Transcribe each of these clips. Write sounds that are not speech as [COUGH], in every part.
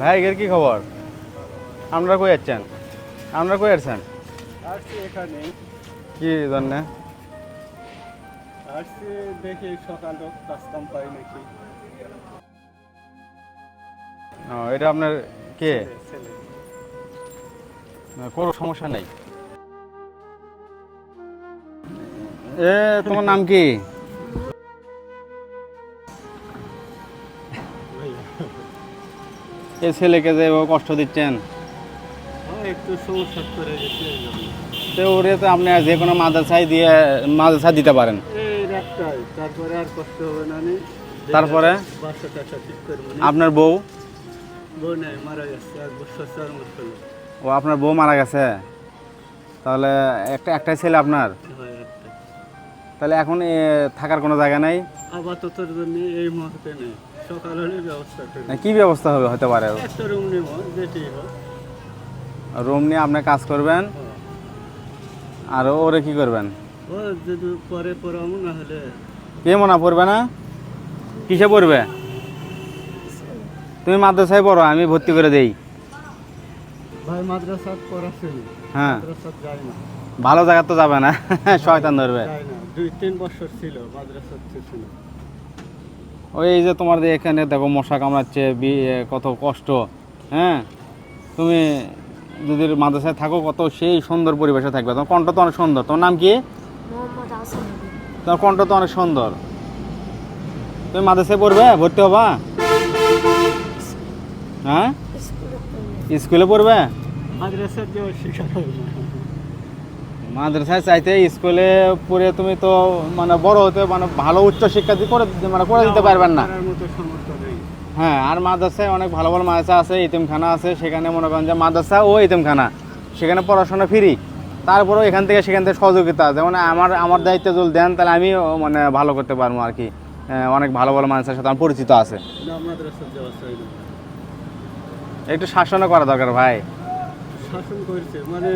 ভাই এর কি খবর? আপনারা কই যাচ্ছেন? আপনারা কই যাচ্ছেন আসছি এখানে। কি জন্য? আসছি দেখি সকালে কাজ কাম পাই নাকি। ও এটা আপনার কে? না, কোনো সমস্যা নেই। এ তোমার নাম কি? এই ছেলেকে যে এভাবে কষ্ট দিচ্ছেন? হ্যাঁ একটু সমস্যা করে গেছে এই জন্য। তো ওরে তো আপনি যে কোনো মাদ্রাসায় দিয়ে মাদ্রাসা দিতে পারেন। তারপরে আর কষ্ট হবে না। আপনার বউ? বউ নাই মারা গেছে এক বছর চার মাস হলো। ও আপনার বউ মারা গেছে? তাহলে একটা একটাই ছেলে আপনার? তাহলে এখন থাকার কোনো জায়গা নেই? আপাততর জন্য এই মুহূর্তে নেই। সকাল হলে ব্যবস্থা করব না, কি ব্যবস্থা হবে হতে পারে? একটা রুম নেব যেটি হোক। রুম নিয়ে আপনি কাজ করবেন? হ্যাঁ। আর ওরে কি করবেন? ও যদি পরে পড়াবো না হলে কে মনে পড়বে না? কিসে পড়বে? তুমি মাদ্রাসায় পড়ো আমি ভর্তি করে দেই। ভাই মাদ্রাসা পড়াছেন হ্যাঁ। মাদ্রাসা যায় না। ভালো জায়গা তো যাবে না [LAUGHS] শয়তান ধরবে। দুই তিন বছর ছিল মাদ্রাসা ছিল ওই এই যে তোমার এখানে দেখো মশা কামড়াচ্ছে কত কষ্ট হ্যাঁ? তুমি যদি মাদ্রাসায় থাকো কত সেই সুন্দর পরিবেশে থাকবে। তোমার কণ্ঠ তো অনেক সুন্দর। তোমার নাম কি। তোমার কণ্ঠ তো অনেক সুন্দর। তুমি মাদ্রাসায় পড়বে? ভর্তি হবা? হ্যাঁ? স্কুলে পড়বে। মাদ্রাসার যে না মাদ্রাসায় চাইতে স্কুলে পড়ে তুমি তো মানে বড় হতে মানে ভালো উচ্চ শিক্ষা দিয়ে করে মানে করে দিতে পারবেন না। হ্যাঁ আর মাদ্রাসায় অনেক ভালো ভালো মাদ্রাসা আছে ইতিমখানা আছে সেখানে মনে করেন যে মাদ্রাসা ও ইতিমখানা সেখানে পড়াশোনা ফ্রি তারপরেও এখান থেকে সেখান থেকে সহযোগিতা যেমন আমার আমার দায়িত্ব যদি দেন তাহলে আমি মানে ভালো করতে পারব আর কি। হ্যাঁ, অনেক ভালো ভালো মানুষের সাথে আমার পরিচিত আছে। একটু শাসনও করা দরকার ভাই। শাসন করছে। মানে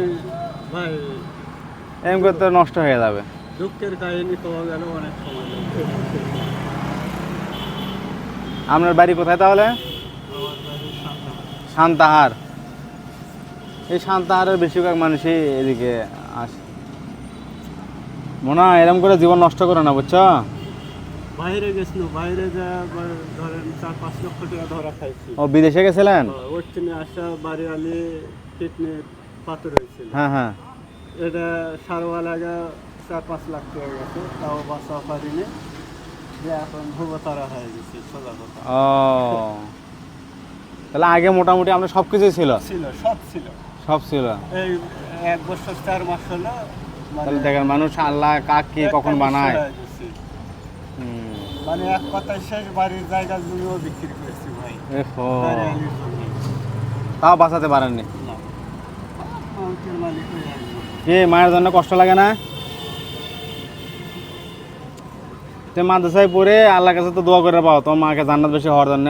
ভাই এম করতে নষ্ট হয়ে যাবে। দুঃখের কাহিনী পাওয়া গেল অনেক সময় আপনার বাড়ি কোথায় তাহলে। শান্তাহার এই শান্তাহারের বেশিরভাগ মানুষই এদিকে আসে। মনে হয় এরকম করে জীবন নষ্ট করে না বুঝছ? বাইরে গেছিল বাইরে যা ধরেন চার পাঁচ লক্ষ টাকা ধরা খাইছি। ও বিদেশে গেছিলেন? ওর ট্রেনে আসা বাড়ি আলি কিডনি পাথর হয়েছিল। হ্যাঁ হ্যাঁ। এটা সারওয়া লাগা চার পাঁচ লাখ টাকা গেছে তাও বাঁচা পারিনি যে এখন ভুবতারা হয়ে গেছে সোজা কথা। তাহলে আগে মোটামুটি আপনার সব কিছুই ছিল? ছিল সব ছিল। সব ছিল। এই এক বছর চার মাস হলো মানে তাহলে দেখেন মানুষ আল্লাহ কাক কি কখন বানায়। মানে এক কথায় শেষ বাড়ির জায়গা জমিও বিক্রি করেছি ভাই। তাও বাঁচাতে পারেননি? মালিক কি মায়ের জন্য কষ্ট লাগে না। তুমি মাদ্রাসায় পড়ে আল্লাহ কাছে তো দোয়া করে পাও, তোমার মাকে জান্নাত বেশি হওয়ার জন্য।